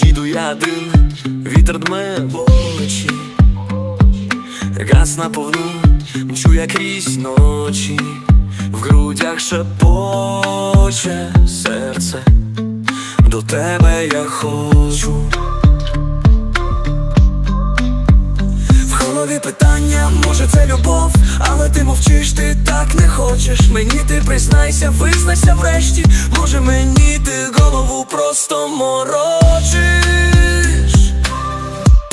я один, вітер дме в очі, газ на повну, мчу я крізь ночі, в грудях шепоче серце, до тебе я хочу. В голові питання, може це любов, але ти мовчиш, ти так не хочеш. Мені ти признайся, визнайся врешті. Може мені ти голову просто морочиш.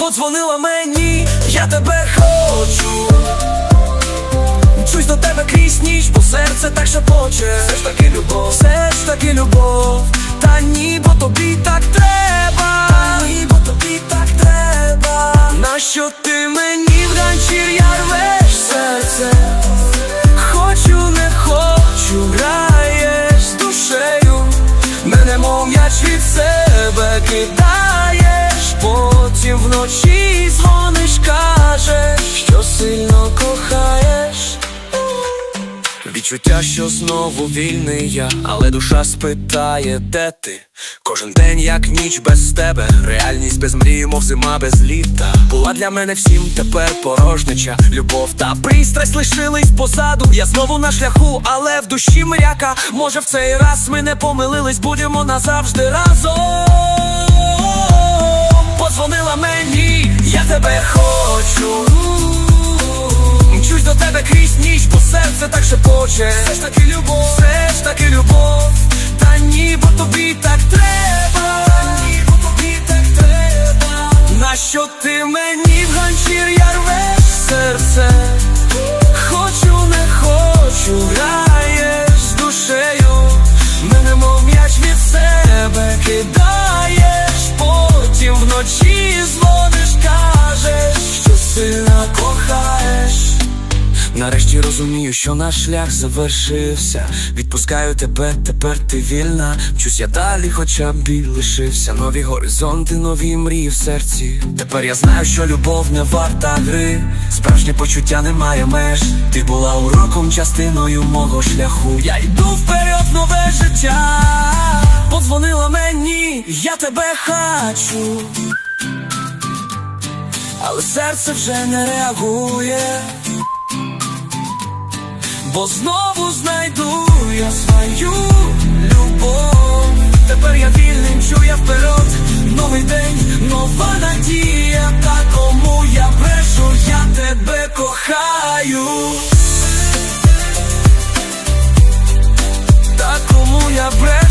Подзвонила мені, я тебе хочу. Мчусь до тебе крізь ніч, бо серце так шепоче. Все ж таки любов, все ж таки любов. Та ні, бо тобі так треба. Та ні, бо тобі так треба. Нащо ти мені в ганчір'я рвеш серце? Хочу, не хочу, граєш з душею. Мене мов м'яч від себе кидаєш, потім вночі дзвониш, кажеш, що сильно кохаєш. Відчуття, що знову вільний я, але душа спитає, де ти? Кожен день, як ніч без тебе, реальність без мрії, мов зима без літа. Була для мене всім тепер порожнича. Любов та пристрасть лишились позаду. Я знову на шляху, але в душі мряка. Може, в цей раз ми не помилились, будемо назавжди разом. Хочу. Мчусь до тебе крізь ніч, бо серце так шепоче. Все ж таки любов, все ж таки любов. Та ні, бо тобі так треба. Та ні, бо тобі так треба. Нащо ти мені в ганчір'я рвеш серце? Хочу, не хочу, граєш з душею. Мене мов м'яч від себе кидаєш. Потім вночі дзвониш, Нарешті розумію, що наш шлях завершився. Відпускаю тебе, тепер ти вільна. Вчусь я далі, хоча біль лишився. Нові горизонти, нові мрії в серці. Тепер я знаю, що любов не варта гри. Справжнє почуття немає меж. Ти була уроком, частиною мого шляху. Я йду вперед, нове життя. Подзвонила мені, я тебе хочу. Але серце вже не реагує бо знову знайду я свою любов. Тепер я вільним чую вперед, новий день, нова надія, та кому я брешу, я тебе кохаю, та кому я брешу.